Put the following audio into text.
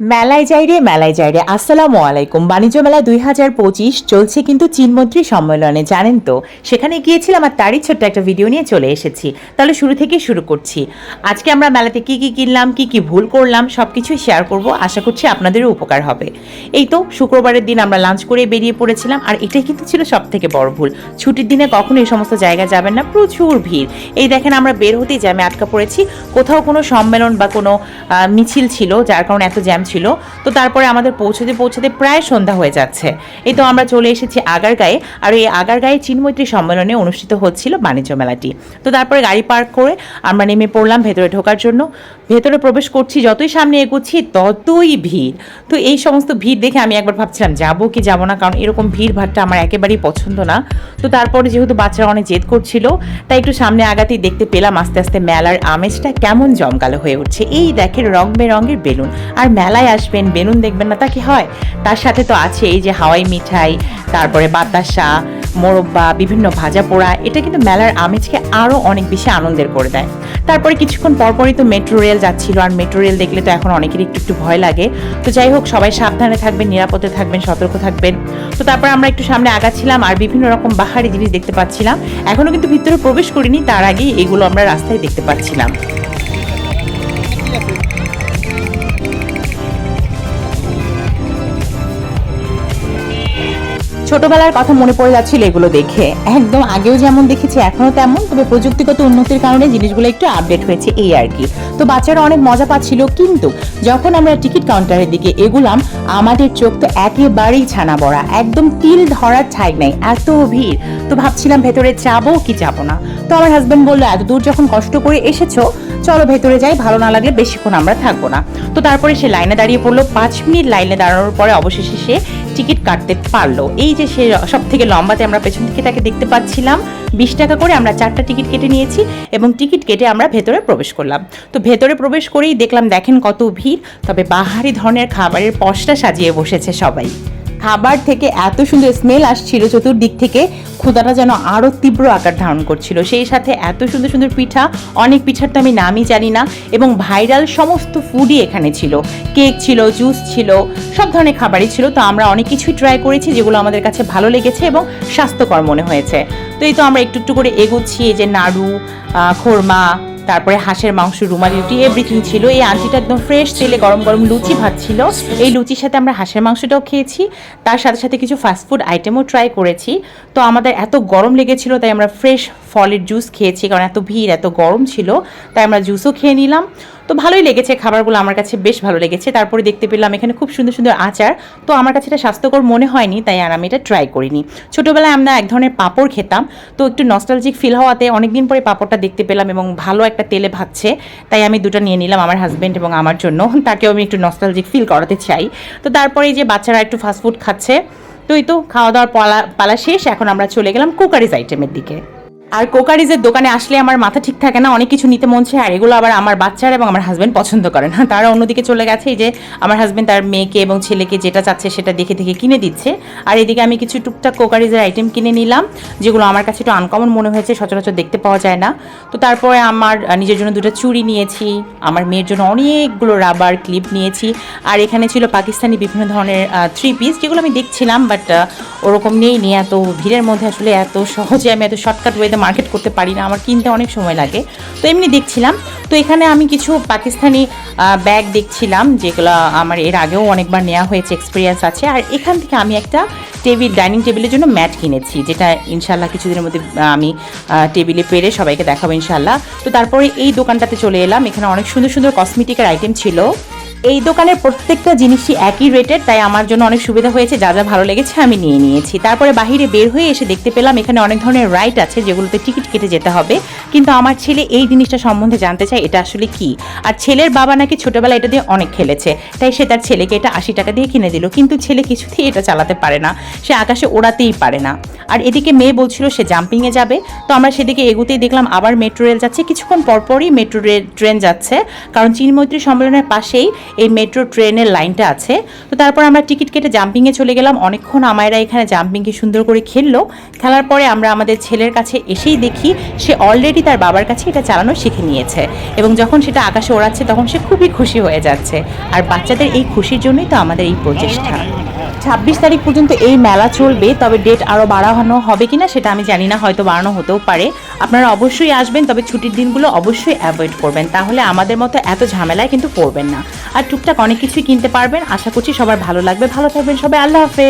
মেলায় যাই রে, মেলায় যাই রে। আসসালামু আলাইকুম। বাণিজ্য মেলা দুই হাজার পঁচিশ চলছে কিন্তু চীনমন্ত্রী সম্মেলনে, জানেন তো? সেখানে গিয়েছিলাম আর তারই ছোট্ট একটা ভিডিও নিয়ে চলে এসেছি। তাহলে শুরু থেকে শুরু করছি। আজকে আমরা মেলাতে কি কি কিনলাম, কি কি ভুল করলাম সব কিছুই শেয়ার করব। আশা করছি আপনাদেরও উপকার হবে। এই তো শুক্রবারের দিন আমরা লাঞ্চ করে বেরিয়ে পড়েছিলাম আর এটাই কিন্তু ছিল সব থেকে বড় ভুল। ছুটির দিনে কখনো এই সমস্ত জায়গায় যাবেন না, প্রচুর ভিড়। এই দেখেন আমরা বের হতেই জ্যামে আটকা পড়েছি। কোথাও কোনো সম্মেলন বা কোনো মিছিল ছিল, যার কারণে এত জ্যাম ছিল। তো তারপরে আমাদের পৌঁছতে পৌঁছতে প্রায় সন্ধ্যা হয়ে যাচ্ছে। এই তো আমরা চলে এসেছি আগারগাঁয়ে। আর এই আগারগাঁয়ে চীনমৈত্রী সম্মেলনে অনুষ্ঠিত হচ্ছিল বাণিজ্য মেলাটি। তো তারপরে গাড়ি পার্ক করে আমরা নেমে পড়লাম ভেতরে ঢোকার জন্য। ভেতরে প্রবেশ করছি, যতই সামনে এগোচ্ছি ততই ভিড়। তো এই সমস্ত ভিড় দেখে আমি একবার ভাবছিলাম, যাব কি যাব না? কারণ এরকম ভিড় ভাড়টা আমার একেবারেই পছন্দ না। তো তারপরে যেহেতু বাচ্চারা অনেক জেদ করছিল, তাই একটু সামনে আগাতেই দেখতে পেলাম আস্তে আস্তে মেলার আমেজটা কেমন জমকালো হয়ে উঠছে। এই দেখেন রং বেরঙের বেলুন। আর মেলায় আসবেন, বেলুন দেখবেন না, তা কি হয়? তার সাথে তো আছে এই যে হাওয়াই মিঠাই, তারপরে বাতাসা, মোরব্বা, বিভিন্ন ভাজা পোড়া, এটা কিন্তু মেলার আমেজকে আরও অনেক বেশি আনন্দের করে দেয়। তারপরে কিছুক্ষণ পরপরই তো মেট্রো রেল যাচ্ছিল, আর মেট্রো রেল দেখলে তো এখন অনেকেরই একটু একটু ভয় লাগে। তো যাই হোক, সবাই সাবধানে থাকবেন, নিরাপদে থাকবেন, সতর্ক থাকবেন। তো তারপর আমরা একটু সামনে আগাচ্ছিলাম, আর বিভিন্ন রকম বাহারি জিনিস দেখতে পাচ্ছিলাম। এখনও কিন্তু ভিতরে প্রবেশ করিনি, তার আগেই এগুলো আমরা রাস্তায় দেখতে পাচ্ছিলাম। ছোটবেলার কথা মনে পড়ে যাচ্ছিল এগুলো দেখে। একদম আগেও যেমন দেখেছি, এখনও তেমন, তবে প্রযুক্তিগত উন্নতির কারণে জিনিসগুলো একটু আপডেট হয়েছে এই আর কি। তো বাচ্চারা অনেক মজা পাচ্ছিল, কিন্তু যখন আমরা টিকিট কাউন্টারের দিকে এগুলাম, আমাদের চোখ তো একেবারেই ছানা বড়া, একদম তিল ধরার ঠাই নাই, এত ভিড়। তো ভাবছিলাম ভেতরে যাব কি যাব না। তো আমার হাজবেন্ড বলল, এত দূর যখন কষ্ট করে এসেছ, চলো ভেতরে যাই, ভালো না লাগলে বেশিক্ষণ আমরা থাকব না। তো তারপরে সে লাইনে দাঁড়িয়ে পড়ল, পাঁচ মিনিট লাইনে দাঁড়ানোর পরে অবশেষে সে টিকিট কাটতে পারল। এই যে সে সব থেকে লম্বাতে আমরা পেছন থেকে তাকে দেখতে পাচ্ছিলাম, বিশ টাকা করে আমরা চারটা টিকিট কেটে নিয়েছি এবং টিকিট কেটে আমরা ভেতরে প্রবেশ করলাম। তো ভেতরে প্রবেশ করেই দেখলাম, দেখেন কত ভিড়, তবে বাহারি ধরনের খাবারের পশটা সাজিয়ে বসেছে সবাই। খাবার থেকে এত সুন্দর স্মেল আসছিল, চতুর্দিক থেকে ক্ষুদাটা যেন আরও তীব্র আকার ধারণ করছিল। সেই সাথে এত সুন্দর সুন্দর পিঠা, অনেক পিঠার তো আমি নামই জানি না, এবং ভাইরাল সমস্ত ফুডই এখানে ছিল। কেক ছিল জুস ছিল, সব ধরনের খাবারই ছিল। তো আমরা অনেক কিছুই ট্রাই করেছি যেগুলো আমাদের কাছে ভালো লেগেছে এবং স্বাস্থ্যকর মনে হয়েছে। তো এই তো আমরা একটু একটু করে এগোচ্ছি, এই যে নাড়ু খোরমা তারপরে হাঁসের মাংস, রুমালি রুটি এভরিথিং ছিল। এই আন্টিটা একদম ফ্রেশ তেলে গরম গরম লুচি ভাত ছিল। এই লুচির সাথে আমরা হাঁসের মাংসটাও খেয়েছি। তার সাথে সাথে কিছু ফাস্টফুড আইটেমও ট্রাই করেছি। তো আমাদের এত গরম লেগেছিল, তাই আমরা ফ্রেশ ফলের জুস খেয়েছি, কারণ এত ভিড়, এত গরম ছিল, তাই আমরা জুসও খেয়ে নিলাম। তো ভালোই লেগেছে খাবারগুলো, আমার কাছে বেশ ভালো লেগেছে। তারপরে দেখতে পেলাম এখানে খুব সুন্দর সুন্দর আচার। তো আমার কাছে এটা স্বাস্থ্যকর মনে হয়নি, তাই আর আমি এটা ট্রাই করিনি। ছোটোবেলায় আমরা এক ধরনের পাঁপড় খেতাম, তো একটু নস্টালজিক ফিল হওয়াতে অনেকদিন পরে পাঁপড়টা দেখতে পেলাম এবং ভালো একটা তেলে ভাজছে, তাই আমি দুটো নিয়ে নিলাম আমার হাজব্যান্ড এবং আমার জন্য, তাকেও আমি একটু নস্টালজিক ফিল করাতে চাই। তো তারপরে এই যে বাচ্চারা একটু ফাস্টফুড খাচ্ছে, তো এই তো খাওয়া দাওয়ার পালা পালা শেষ, এখন আমরা চলে গেলাম কুকারিজ আইটেমের দিকে। আর কোকারিজের দোকানে আসলে আমার মাথা ঠিক থাকে না, অনেক কিছু নিতে মন চায়, আর এগুলো আবার আমার বাচ্চারা এবং আমার হাজব্যান্ড পছন্দ করে না। তারা অন্যদিকে চলে গেছে যে আমার হাজব্যান্ড তার মেয়েকে এবং ছেলেকে যেটা চাচ্ছে সেটা দেখে দেখে কিনে দিচ্ছে। আর এদিকে আমি কিছু টুকটাক কোকারিজের আইটেম কিনে নিলাম, যেগুলো আমার কাছে একটু আনকমন মনে হয়েছে, সচরাচর দেখতে পাওয়া যায় না। তো তারপরে আমার নিজের জন্য দুটো চুড়ি নিয়েছি, আমার মেয়ের জন্য অনেকগুলো রাবার ক্লিপ নিয়েছি, আর এখানে ছিল পাকিস্তানি বিভিন্ন ধরনের থ্রি পিস যেগুলো আমি দেখছিলাম বাট ওরকম নেই, নিয়ে এত ভিড়ের মধ্যে আসলে এত সহজে আমি এত শর্টকাট ওয়েতে মার্কেট করতে পারি না, আমার কিনতে অনেক সময় লাগে। তো এমনি দেখছিলাম, তো এখানে আমি কিছু পাকিস্তানি ব্যাগ দেখছিলাম, যেগুলো আমার এর আগেও অনেকবার নেওয়া হয়েছে এক্সপিরিয়েন্স আছে। আর এখান থেকে আমি একটা টেবিল ডাইনিং টেবিলের জন্য ম্যাট কিনেছি, যেটা ইনশাল্লাহ কিছুদিনের মধ্যে আমি টেবিলে পেরে সবাইকে দেখাবো ইনশাল্লাহ তো তারপরে এই দোকানটাতে চলে এলাম, এখানে অনেক সুন্দর সুন্দর কসমেটিকের আইটেম ছিল। এই দোকানের প্রত্যেকটা জিনিসই একই রেটের, তাই আমার জন্য অনেক সুবিধা হয়েছে, যা যা ভালো লেগেছে আমি নিয়ে নিয়েছি। তারপরে বাইরে বের হয়ে এসে দেখতে পেলাম এখানে অনেক ধরনের রাইড আছে যেগুলোতে টিকিট কেটে যেতে হবে। কিন্তু আমার ছেলে এই জিনিসটা সম্বন্ধে জানতে চায়, এটা আসলে কি? আর ছেলের বাবা নাকি ছোটবেলায় এটা দিয়ে অনেক খেলেছে, তাই সে তার ছেলেকে এটা আশি টাকা দিয়ে কিনে দিল। কিন্তু ছেলে কিছুতেই এটা চালাতে পারে না, সে আকাশে ওড়াতেই পারে না। আর এদিকে মেয়ে বলছিল সে জাম্পিংয়ে যাবে। তো আমরা সেদিকে এগুতেই দেখলাম, আবার মেট্রো রেল যাচ্ছে। কিছুক্ষণ পরপরই মেট্রো রেল, ট্রেন যাচ্ছে, কারণ চীন মৈত্রী সম্মেলনের পাশেই এই মেট্রো ট্রেনের লাইনটা আছে। তো তারপর আমরা টিকিট কেটে জাম্পিংয়ে চলে গেলাম। অনেকক্ষণ আমায়রা এখানে জাম্পিংকে সুন্দর করে খেললো। খেলার পরে আমরা আমাদের ছেলের কাছে এসেই দেখি, সে অলরেডি তার বাবার কাছে এটা চালানো শিখে নিয়েছে। এবং যখন সেটা আকাশে ওড়াচ্ছে, তখন সে খুবই খুশি হয়ে যাচ্ছে। আর বাচ্চাদের এই খুশির জন্যই তো আমাদের এই প্রচেষ্টা। ছাব্বিশ তারিখ পর্যন্ত এই মেলা চলবে, তবে ডেট আরও বাড়ানো হবে কিনা সেটা আমি জানি না, হয়তো বাড়ানো হতেও পারে। আপনারা অবশ্যই আসবেন, তবে ছুটির দিনগুলো অবশ্যই অ্যাভয়েড করবেন। তাহলে আমাদের মতো এত ঝামেলায় কিন্তু পড়বেন না। আর টুকটাক অনেক কিছুই কিনতে পারবেন। আশা করছি সবার ভালো লাগবে। ভালো থাকবেন সবাই। আল্লাহ হাফেজ।